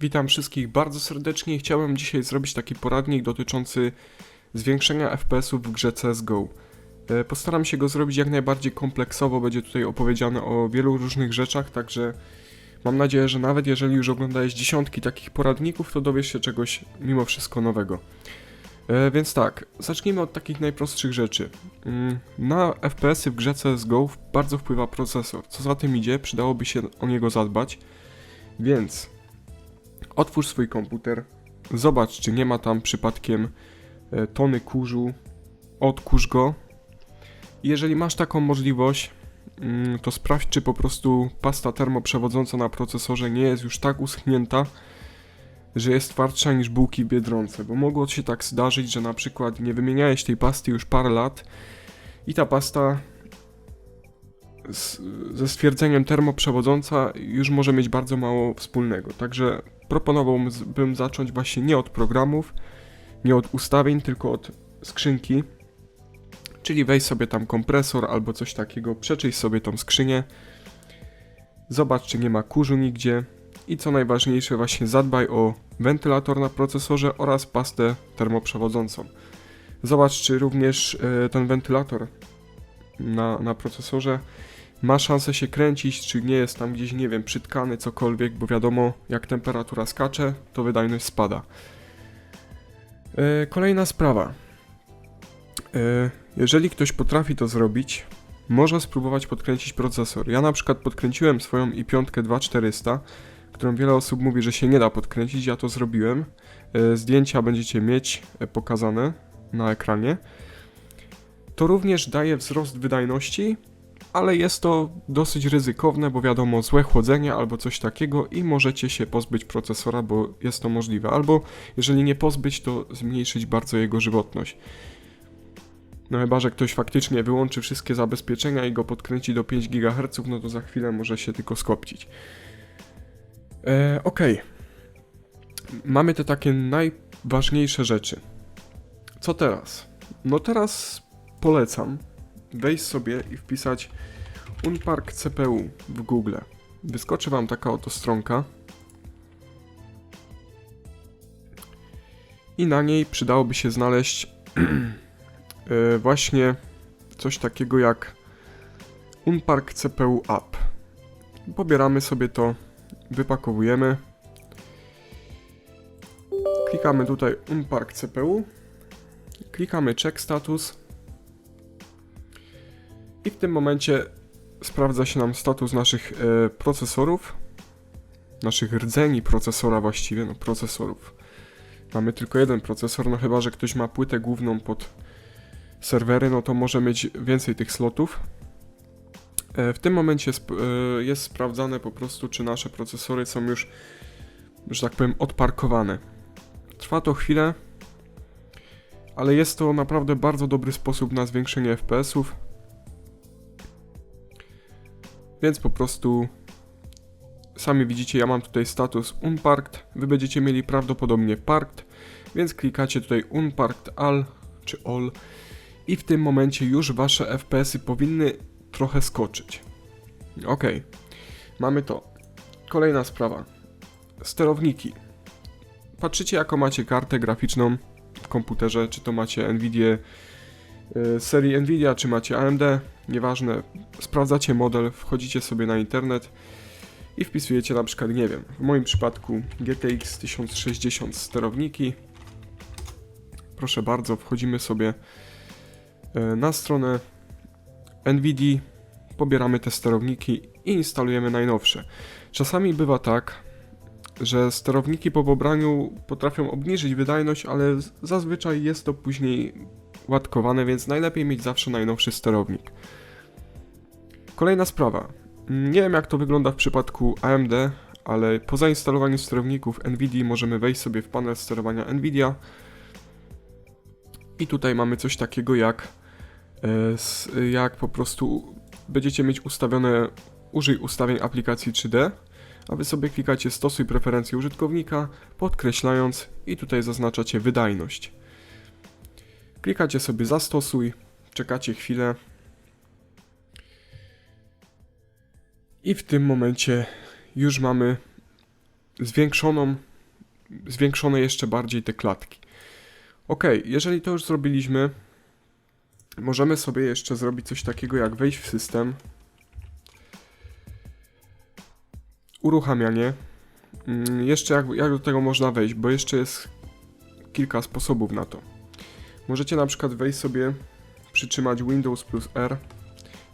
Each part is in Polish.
Witam wszystkich bardzo serdecznie. Chciałem dzisiaj zrobić taki poradnik dotyczący zwiększenia FPS-ów w grze CSGO. E, Postaram się go zrobić jak najbardziej kompleksowo, będzie tutaj opowiedziane o wielu różnych rzeczach, także mam nadzieję, że nawet jeżeli już oglądałeś dziesiątki takich poradników, to dowiesz się czegoś mimo wszystko nowego. E, Więc tak, zacznijmy od takich najprostszych rzeczy. Mm, Na FPS-y w grze CSGO bardzo wpływa procesor. Co za tym idzie, przydałoby się o niego zadbać. Więc otwórz swój komputer, zobacz, czy nie ma tam przypadkiem e, tony kurzu, odkurz go. Jeżeli masz taką możliwość, mm, to sprawdź, czy po prostu pasta termoprzewodząca na procesorze nie jest już tak uschnięta, że jest twardsza niż bułki Biedronce, bo mogło się tak zdarzyć, że na przykład nie wymieniałeś tej pasty już parę lat i ta pasta z, ze stwierdzeniem termoprzewodząca już może mieć bardzo mało wspólnego. Także proponowałbym zacząć właśnie nie od programów, nie od ustawień, tylko od skrzynki. Czyli weź sobie tam kompresor albo coś takiego, przeczyść sobie tą skrzynię, zobacz czy nie ma kurzu nigdzie i co najważniejsze właśnie zadbaj o wentylator na procesorze oraz pastę termoprzewodzącą. Zobacz czy również e, ten wentylator na, na procesorze ma szansę się kręcić, czy nie jest tam gdzieś, nie wiem, przytkany, cokolwiek, bo wiadomo, jak temperatura skacze, to wydajność spada. E, Kolejna sprawa. E, Jeżeli ktoś potrafi to zrobić, może spróbować podkręcić procesor. Ja na przykład podkręciłem swoją i5 2400, którą wiele osób mówi, że się nie da podkręcić, ja to zrobiłem. E, Zdjęcia będziecie mieć pokazane na ekranie. To również daje wzrost wydajności, ale jest to dosyć ryzykowne, bo wiadomo, złe chłodzenie albo coś takiego i możecie się pozbyć procesora, bo jest to możliwe. Albo jeżeli nie pozbyć, to zmniejszyć bardzo jego żywotność. No chyba, że ktoś faktycznie wyłączy wszystkie zabezpieczenia i go podkręci do 5 GHz, no to za chwilę może się tylko skopcić. E, Okej. Mamy te takie najważniejsze rzeczy. Co teraz? No teraz polecam wejść sobie i wpisać Unpark CPU w Google. Wyskoczy Wam taka oto stronka. I na niej przydałoby się znaleźć e, właśnie coś takiego jak Unpark CPU App. Pobieramy sobie to, wypakowujemy. Klikamy tutaj Unpark CPU. Klikamy check status. I w tym momencie sprawdza się nam status naszych e, procesorów, naszych rdzeni procesora właściwie, no procesorów. Mamy tylko jeden procesor, no chyba, że ktoś ma płytę główną pod serwery, no to może mieć więcej tych slotów. E, w tym momencie e, jest sprawdzane po prostu, czy nasze procesory są już, że tak powiem, odparkowane. Trwa to chwilę, ale jest to naprawdę bardzo dobry sposób na zwiększenie FPS-ów. Więc po prostu sami widzicie, ja mam tutaj status Unparked, wy będziecie mieli prawdopodobnie Parked, więc klikacie tutaj Unparked All czy All i w tym momencie już wasze FPS-y powinny trochę skoczyć. Ok, mamy to. Kolejna sprawa. Sterowniki. Patrzycie jaką macie kartę graficzną w komputerze, czy to macie Nvidia y, serii Nvidia, czy macie AMD, nieważne, sprawdzacie model, wchodzicie sobie na internet i wpisujecie na przykład, nie wiem, w moim przypadku GTX 1060 sterowniki. Proszę bardzo, wchodzimy sobie e, na stronę NVIDIA, pobieramy te sterowniki i instalujemy najnowsze. Czasami bywa tak, że sterowniki po pobraniu potrafią obniżyć wydajność, ale zazwyczaj jest to później łatkowane, więc najlepiej mieć zawsze najnowszy sterownik. Kolejna sprawa. Nie wiem jak to wygląda w przypadku AMD, ale po zainstalowaniu sterowników NVIDIA możemy wejść sobie w panel sterowania NVIDIA i tutaj mamy coś takiego jak e, jak po prostu będziecie mieć ustawione użyj ustawień aplikacji 3D, a wy sobie klikacie stosuj preferencje użytkownika, podkreślając i tutaj zaznaczacie wydajność. Klikacie sobie zastosuj, czekacie chwilę i w tym momencie już mamy zwiększoną zwiększone jeszcze bardziej te klatki. Ok, jeżeli to już zrobiliśmy, możemy sobie jeszcze zrobić coś takiego jak wejść w system, uruchamianie. Mm, Jeszcze jak, jak do tego można wejść, bo jeszcze jest kilka sposobów na to. Możecie na przykład wejść sobie, przytrzymać Windows plus R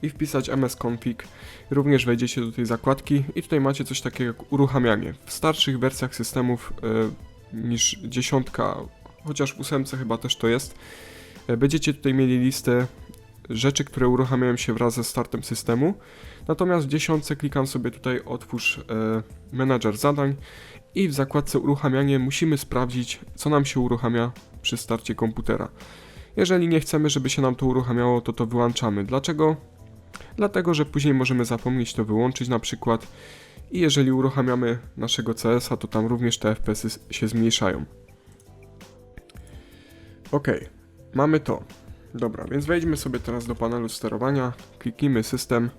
i wpisać msconfig. Również wejdziecie do tej zakładki i tutaj macie coś takiego jak uruchamianie. W starszych wersjach systemów e, niż dziesiątka, chociaż w ósemce chyba też to jest, e, będziecie tutaj mieli listę rzeczy, które uruchamiają się wraz ze startem systemu. Natomiast w dziesiątce klikam sobie tutaj otwórz e, menadżer zadań i w zakładce uruchamianie musimy sprawdzić, co nam się uruchamia przy starcie komputera. Jeżeli nie chcemy, żeby się nam to uruchamiało, to to wyłączamy. Dlaczego? Dlatego, że później możemy zapomnieć to wyłączyć na przykład i jeżeli uruchamiamy naszego CS-a, to tam również te FPS-y się zmniejszają. Ok, mamy to. Dobra, więc wejdźmy sobie teraz do panelu sterowania, kliknijmy system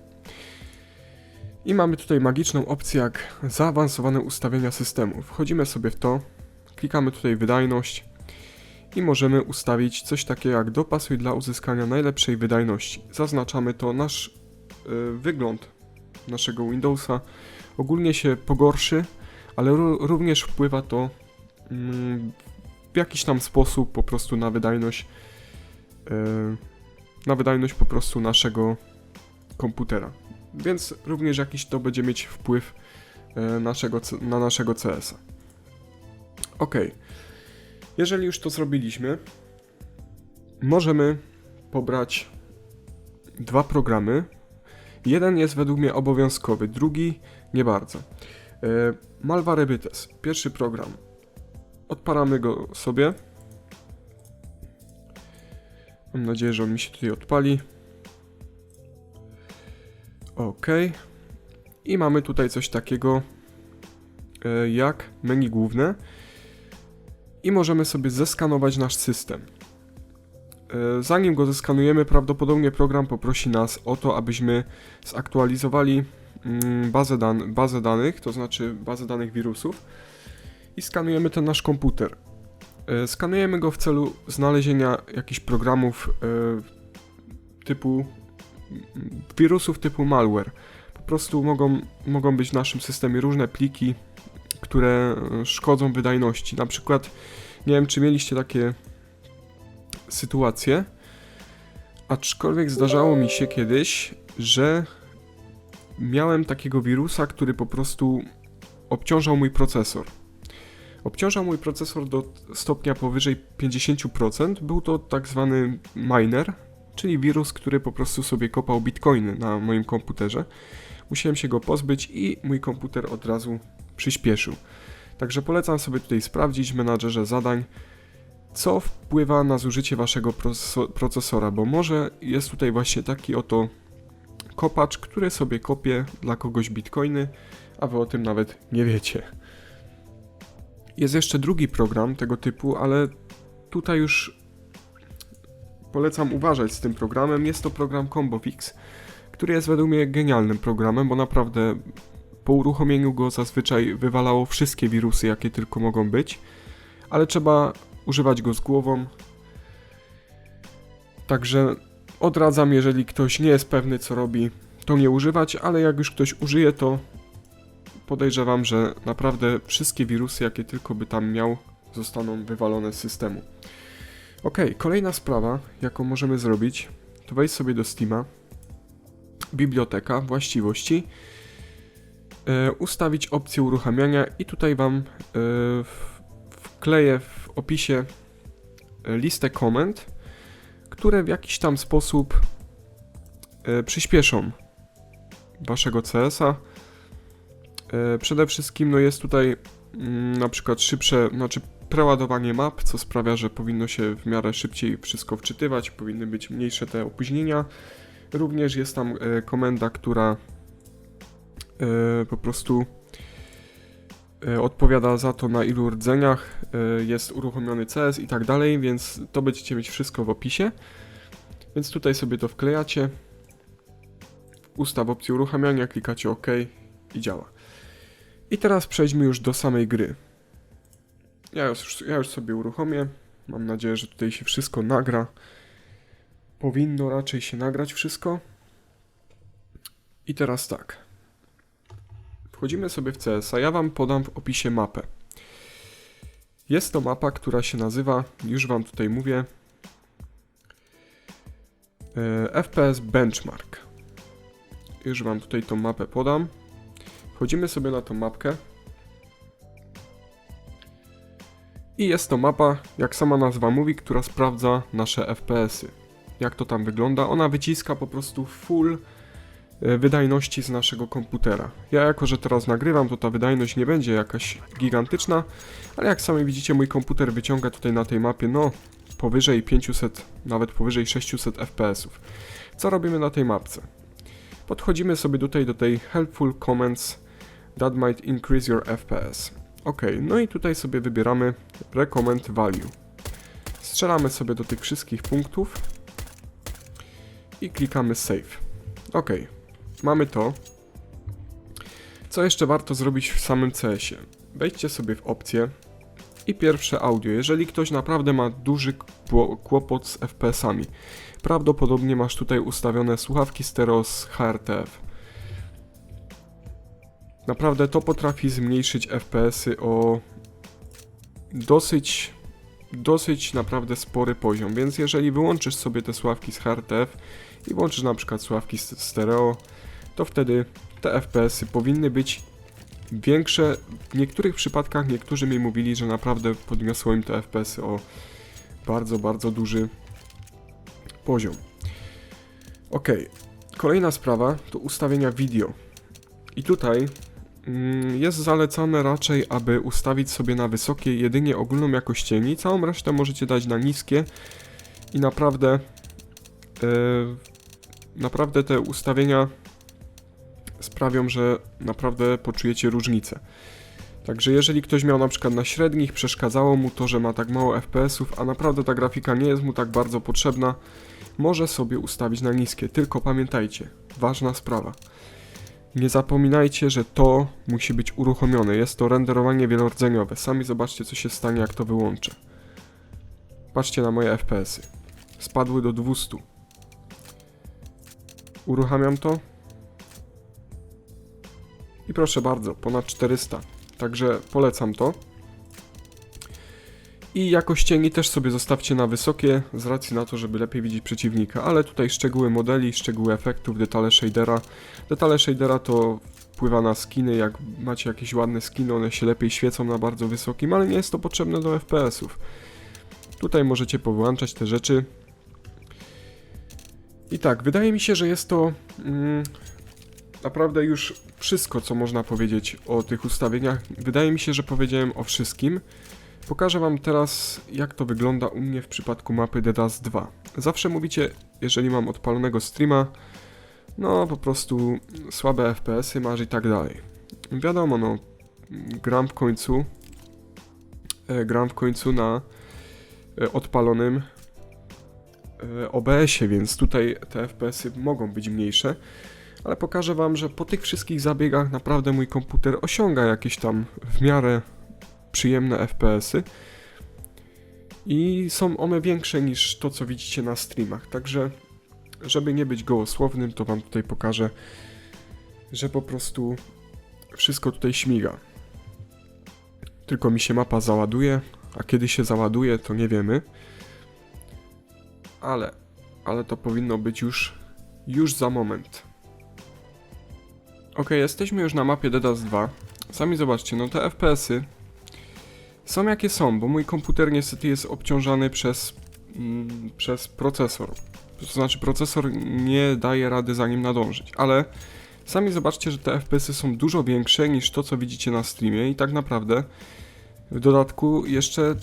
i mamy tutaj magiczną opcję jak zaawansowane ustawienia systemu. Wchodzimy sobie w to, klikamy tutaj wydajność i możemy ustawić coś takiego jak dopasuj dla uzyskania najlepszej wydajności. Zaznaczamy to, nasz y, wygląd naszego Windowsa ogólnie się pogorszy, ale ró- również wpływa to mm, w jakiś tam sposób po prostu na wydajność y, na wydajność po prostu naszego komputera. Więc również jakiś to będzie mieć wpływ y, naszego, na naszego CS-a. Ok. Jeżeli już to zrobiliśmy, możemy pobrać dwa programy. Jeden jest według mnie obowiązkowy, drugi nie bardzo. E, Malwa Rebytes, pierwszy program. Odparamy go sobie. Mam nadzieję, że on mi się tutaj odpali. Ok. I mamy tutaj coś takiego e, jak menu główne i możemy sobie zeskanować nasz system. E, Zanim go zeskanujemy, prawdopodobnie program poprosi nas o to, abyśmy zaktualizowali mm, bazę, dan bazę danych, to znaczy bazę danych wirusów i skanujemy ten nasz komputer. E, Skanujemy go w celu znalezienia jakichś programów e, typu mm, wirusów typu malware. Po prostu mogą, mogą być w naszym systemie różne pliki, które e, szkodzą wydajności. Na przykład, nie wiem, czy mieliście takie sytuacje, aczkolwiek zdarzało mi się kiedyś, że miałem takiego wirusa, który po prostu obciążał mój procesor. Obciążał mój procesor do stopnia powyżej 50%. Był to tak zwany miner, czyli wirus, który po prostu sobie kopał bitcoiny na moim komputerze. Musiałem się go pozbyć i mój komputer od razu przyspieszył. Także polecam sobie tutaj sprawdzić menadżerze zadań, co wpływa na zużycie waszego proceso- procesora, bo może jest tutaj właśnie taki oto kopacz, który sobie kopie dla kogoś bitcoiny, a wy o tym nawet nie wiecie. Jest jeszcze drugi program tego typu, ale tutaj już polecam uważać z tym programem. Jest to program ComboFix, który jest według mnie genialnym programem, bo naprawdę po uruchomieniu go zazwyczaj wywalało wszystkie wirusy, jakie tylko mogą być, ale trzeba używać go z głową. Także odradzam, jeżeli ktoś nie jest pewny, co robi, to nie używać, ale jak już ktoś użyje, to podejrzewam, że naprawdę wszystkie wirusy, jakie tylko by tam miał, zostaną wywalone z systemu. Ok, kolejna sprawa, jaką możemy zrobić, to wejść sobie do Steama, biblioteka, właściwości, ustawić opcję uruchamiania i tutaj Wam e, wkleję w opisie e, listę komend, które w jakiś tam sposób e, przyspieszą Waszego CS-a. E, Przede wszystkim no jest tutaj mm, na przykład szybsze, znaczy preładowanie map, co sprawia, że powinno się w miarę szybciej wszystko wczytywać, powinny być mniejsze te opóźnienia. Również jest tam e, komenda, która e, po prostu e, odpowiada za to, na ilu rdzeniach e, jest uruchomiony CS i tak dalej, więc to będziecie mieć wszystko w opisie. Więc tutaj sobie to wklejacie. Ustaw opcję uruchamiania, klikacie OK i działa. I teraz przejdźmy już do samej gry. Ja już, ja już sobie uruchomię. Mam nadzieję, że tutaj się wszystko nagra. Powinno raczej się nagrać wszystko. I teraz tak. Wchodzimy sobie w CS-a. Ja Wam podam w opisie mapę. Jest to mapa, która się nazywa, już Wam tutaj mówię, e, FPS Benchmark. Już Wam tutaj tą mapę podam. Wchodzimy sobie na tą mapkę. I jest to mapa, jak sama nazwa mówi, która sprawdza nasze FPS-y. Jak to tam wygląda? Ona wyciska po prostu full wydajności z naszego komputera. Ja jako, że teraz nagrywam, to ta wydajność nie będzie jakaś gigantyczna, ale jak sami widzicie, mój komputer wyciąga tutaj na tej mapie, no, powyżej 500, nawet powyżej 600 FPS-ów. Co robimy na tej mapce? Podchodzimy sobie tutaj do tej helpful comments that might increase your FPS. Ok, no i tutaj sobie wybieramy recommend value. Strzelamy sobie do tych wszystkich punktów i klikamy save. Ok, mamy to. Co jeszcze warto zrobić w samym CS-ie? Wejdźcie sobie w opcję i pierwsze audio. Jeżeli ktoś naprawdę ma duży kło- kłopot z FPS-ami, prawdopodobnie masz tutaj ustawione słuchawki stereo z HRTF. Naprawdę to potrafi zmniejszyć FPS-y o dosyć, dosyć naprawdę spory poziom, więc jeżeli wyłączysz sobie te słuchawki z HRTF i włączysz na przykład słuchawki s- stereo, to wtedy te FPS-y powinny być większe. W niektórych przypadkach niektórzy mi mówili, że naprawdę podniosło im te FPS-y o bardzo, bardzo duży poziom. Ok, kolejna sprawa to ustawienia video. I tutaj mm, jest zalecane raczej, aby ustawić sobie na wysokie jedynie ogólną jakość cieni, całą resztę możecie dać na niskie i naprawdę e, naprawdę te ustawienia sprawią, że naprawdę poczujecie różnicę. Także jeżeli ktoś miał na przykład na średnich, przeszkadzało mu to, że ma tak mało FPS-ów, a naprawdę ta grafika nie jest mu tak bardzo potrzebna, może sobie ustawić na niskie. Tylko pamiętajcie, ważna sprawa. Nie zapominajcie, że to musi być uruchomione. Jest to renderowanie wielordzeniowe. Sami zobaczcie, co się stanie, jak to wyłączę. Patrzcie na moje FPS-y. Spadły do 200. Uruchamiam to. I proszę bardzo, ponad 400. Także polecam to. I jakość cieni też sobie zostawcie na wysokie, z racji na to, żeby lepiej widzieć przeciwnika, ale tutaj szczegóły modeli, szczegóły efektów, detale shadera. Detale shadera to wpływa na skiny, jak macie jakieś ładne skiny, one się lepiej świecą na bardzo wysokim, ale nie jest to potrzebne do FPS-ów. Tutaj możecie powyłączać te rzeczy. I tak, wydaje mi się, że jest to mm, naprawdę już wszystko, co można powiedzieć o tych ustawieniach. Wydaje mi się, że powiedziałem o wszystkim. Pokażę Wam teraz, jak to wygląda u mnie w przypadku mapy DDoS 2. Zawsze mówicie, jeżeli mam odpalonego streama, no po prostu słabe FPS-y masz i tak dalej. Wiadomo, no, gram w końcu, e, gram w końcu na e, odpalonym e, OBS-ie, więc tutaj te FPS-y mogą być mniejsze, ale pokażę Wam, że po tych wszystkich zabiegach naprawdę mój komputer osiąga jakieś tam w miarę przyjemne FPS-y i są one większe niż to, co widzicie na streamach. Także, żeby nie być gołosłownym, to Wam tutaj pokażę, że po prostu wszystko tutaj śmiga. Tylko mi się mapa załaduje, a kiedy się załaduje, to nie wiemy. Ale, ale to powinno być już, już za moment. Ok, jesteśmy już na mapie DDoS 2. Sami zobaczcie, no te FPS-y są jakie są, bo mój komputer niestety jest obciążany przez, mm, przez procesor. To znaczy procesor nie daje rady za nim nadążyć, ale sami zobaczcie, że te FPS-y są dużo większe niż to, co widzicie na streamie i tak naprawdę w dodatku jeszcze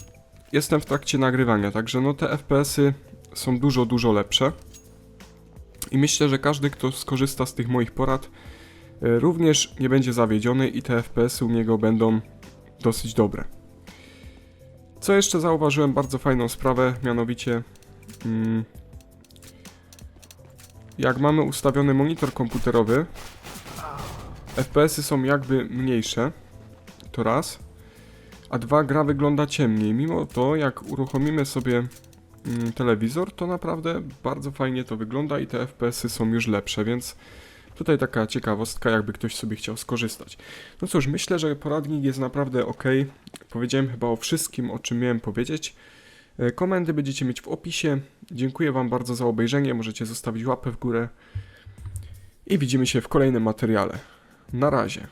jestem w trakcie nagrywania, także no te FPS-y są dużo, dużo lepsze. I myślę, że każdy, kto skorzysta z tych moich porad, również nie będzie zawiedziony i te FPS-y u niego będą dosyć dobre. Co jeszcze zauważyłem bardzo fajną sprawę, mianowicie mm, jak mamy ustawiony monitor komputerowy, FPS-y są jakby mniejsze, to raz, a dwa, gra wygląda ciemniej. Mimo to, jak uruchomimy sobie mm, telewizor, to naprawdę bardzo fajnie to wygląda i te FPS-y są już lepsze, więc tutaj taka ciekawostka, jakby ktoś sobie chciał skorzystać. No cóż, myślę, że poradnik jest naprawdę ok. Powiedziałem chyba o wszystkim, o czym miałem powiedzieć. E, Komendy będziecie mieć w opisie. Dziękuję Wam bardzo za obejrzenie. Możecie zostawić łapę w górę. I widzimy się w kolejnym materiale. Na razie.